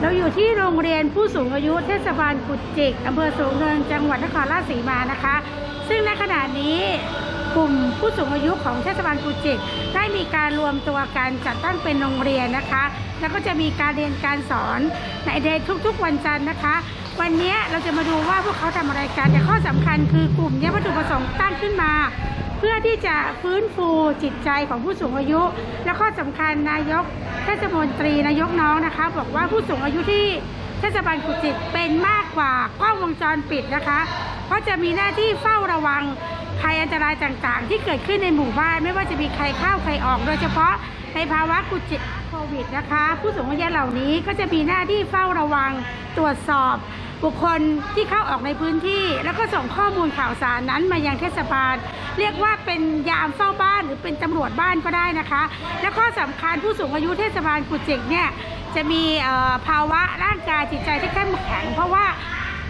เราอยู่ที่โรงเรียนผู้สูงอายุเทศบาลกุดจิกอำเภอสูงเนินจังหวัดนครราชสีมานะคะ ซึ่งในขณะนี้กลุ่มผู้สูงอายุของเทศบาลกุจิกได้มีการรวมตัวกันจัดตั้งเป็นโรงเรียนนะคะ แล้วก็จะมีการเรียนการสอนในเดททุกๆวันจันทร์นะคะ วันนี้เราจะมาดูว่าพวกเขาทำอะไรกัน แต่ข้อสำคัญคือกลุ่มเนี้วัตถุประสงค์ตั้งขึ้นมา เพื่อที่จะฟื้นฟูจิตใจของผู้สูงอายุ และข้อสำคัญนายกเทศมนตรีนายกน้องนะคะ บอกว่าผู้สูงอายุที่เทศบาลกุจิตเป็นมากกว่ากล้องวงจรปิดนะคะ เพราะจะมีหน้าที่เฝ้าระวังภัยอันตรายต่างๆ ที่เกิดขึ้นในหมู่บ้าน ไม่ว่าจะมีใครเข้าใครออกโดยเฉพาะในภาวะกุจิตโควิดนะคะ ผู้สูงอายุเหล่านี้ก็จะมีหน้าที่เฝ้าระวังตรวจสอบ บุคคลที่เข้าออกในพื้นที่ แล้วก็ส่งข้อมูลข่าวสารนั้นมายังเทศบาล เรียกว่าเป็นยามเฝ้าบ้านหรือเป็นตำรวจบ้านก็ได้นะคะ และข้อสำคัญผู้สูงอายุเทศบาลกุจิกเนี่ยจะมีภาวะร่างกายจิตใจที่เข้มแข็ง เพราะว่า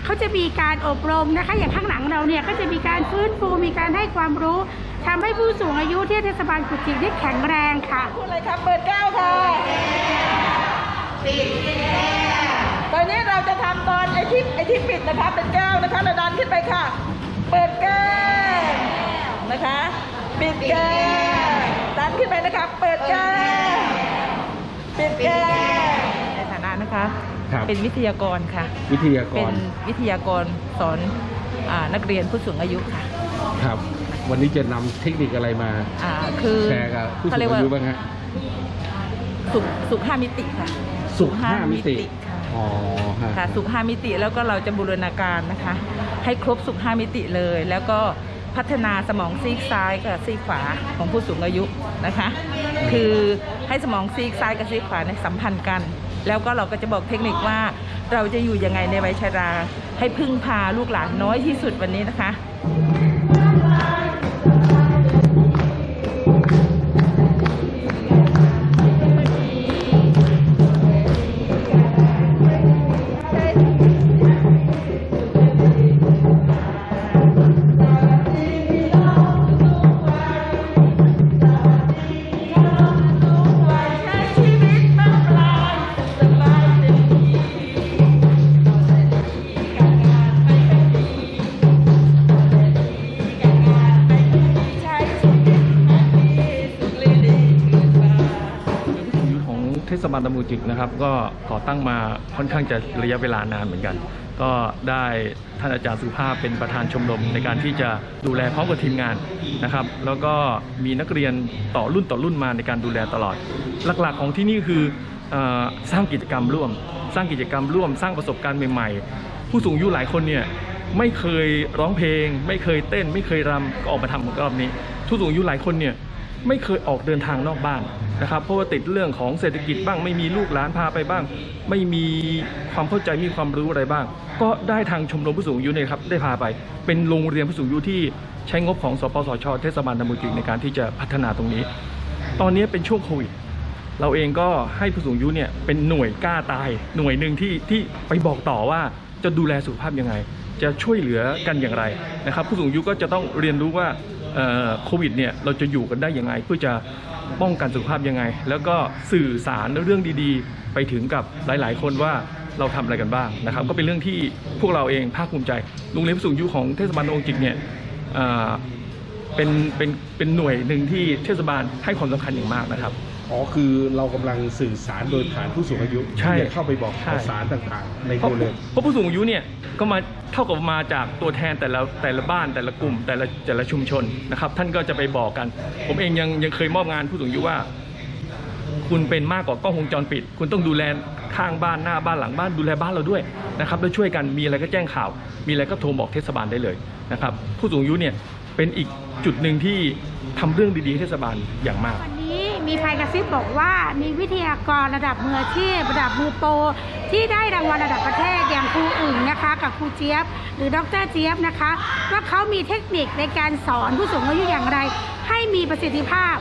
เขาจะมีการอบรมนะคะ อย่างข้างหลังเราเนี่ยก็จะมีการฟื้นฟูมีการให้ความรู้ทำให้ผู้สูงอายุที่เทศบาลกุจิกได้แข็งแรงค่ะพูดเลยครับเปิดแก้วค่ะ เราจะทำตอนไอ้ที่ไอ้ที่ปิดนะคะ เป็นแก้วนะคะเราดันขึ้นไปค่ะ เปิดแก้วนะคะปิดแก้วดันขึ้นไปนะคะ เปิดแก้วปิดแก้วในฐานะนะคะ ครับ เป็นวิทยากรค่ะ วิทยากเป็นรวิทยากรสอนอานักเรียนผู้สูงอายุค่ะครับ วันนี้จะนำเทคนิคอะไรมาอ่าคือแชร์กับผู้สูเขางเรียกว่าอายุบ้างฮะ สุขสุขห้ามิติค่ะ สุขห้ามิติค่ะ อ๋อฮะค่ะสุขห้ามิติแล้วก็เราจะบูรณาการนะคะ ให้ครบสุขห้ามิติเลย แล้วก็พัฒนาสมองซีกซ้ายกับซีกขวาของผู้สูงอายุนะคะ คือให้สมองซีกซ้ายกับซีกขวาเนี่ยสัมพันธ์กัน แล้วก็เราก็จะบอกเทคนิคว่า เราจะอยู่ยังไงในวัยชรา ให้พึ่งพาลูกหลานน้อยที่สุดวันนี้นะคะ บาลตะมูจิกนะครับ ก็ก่อตั้งมาค่อนข้างจะระยะเวลานานเหมือนกัน ก็ได้ท่านอาจารย์สุภาพเป็นประธานชมรมในการที่จะดูแลพร้อมกับทีมงานนะครับ แล้วก็มีนักเรียนต่อรุ่นต่อรุ่นมาในการดูแลตลอด หลักๆของที่นี่คืออสร้างกิจกรรมร่วม สร้างกิจกรรมร่วม สร้างประสบการณ์ใหม่ๆ ผู้สูงอายุหลายคนเนี่ยไม่เคยร้องเพลง ไม่เคยเต้น ไม่เคยรำก็ออกมาทำรอบนี้ผู้สูงอายุหลายคนเนี่ย ไม่เคยออกเดินทางนอกบ้านนะครับ เพราะว่าติดเรื่องของเศรษฐกิจบ้าง ไม่มีลูกหลานพาไปบ้าง ไม่มีความเข้าใจมีความรู้อะไรบ้าง ก็ได้ทางชมรมผู้สูงอายุเนี่ยครับได้พาไป เป็นโรงเรียนผู้สูงอายุที่ใช้งบของสปสชเทศบาลตำบลจิกในการที่จะพัฒนาตรงนี้ ตอนนี้เป็นช่วงโควิดเราเองก็ให้ผู้สูงอายุเนี่ยเป็นหน่วยกล้าตายหน่วยหนึ่งที่ที่ไปบอกต่อว่าจะดูแลสุขภาพยังไง จะช่วยเหลือกันอย่างไรนะครับ ผู้สูงอายุก็จะต้องเรียนรู้ว่าโควิดเนี่ยเราจะอยู่กันได้ยังไง เพื่อจะป้องกันสุขภาพยังไง แล้วก็สื่อสารเรื่องดีๆ ไปถึงกับหลายๆ คนว่าเราทำอะไรกันบ้างนะครับ ก็เป็นเรื่องที่พวกเราเองภาคภูมิใจโรงเรียนผู้สูงอายุของเทศบาลองจิกเนี่ยเอ่อเป็นเป็นเป็นหน่วยหนึ่งที่เทศบาลให้ความสำคัญอย่างมากนะครับ อ๋อคือเรากำลังสื่อสารโดยผ่านผู้สูงอายุใช่ที่จะเข้าไปบอกใช่ ข่าวสารต่างๆ ในเพคราะรัวเรือนเพราะผู้สูงอายุเนี่ยก็มาเท่ากับมาจากตัวแทนแต่ละแต่ละบ้านแต่ละกลุ่ม แต่ละแต่ละชุมชนนะครับ ท่านก็จะไปบอกกัน ผมเองยังยังเคยมอบงานผู้สูงอายุว่า คุณเป็นมากกว่ากล้องวงจรปิด คุณต้องดูแลข้างบ้านหน้าบ้านหลังบ้านดูแลบ้านเราด้วยนะครับแล้วช่วยกันมีอะไรก็แจ้งข่าว มีอะไรก็โทรบอกเทศบาลได้เลยนะครับ ผู้สูงอายุเนี่ยเป็นอีกจุดหนึ่งที่ทำเรื่องดีๆให้เทศบาลอย่างมาก วันนี้ มีใครกระซิบบอกว่ามีวิทยากรระดับมืออาชีพ ระดับมือโปรที่ได้รางวัลระดับประเทศอย่างครูอึ่งนะคะ กับครูเจี๊ยบ หรือดรเจี๊ยบนะคะว่าเขามีเทคนิคในการสอนผู้สูงอายุอย่างไร ให้มีประสิทธิภาพ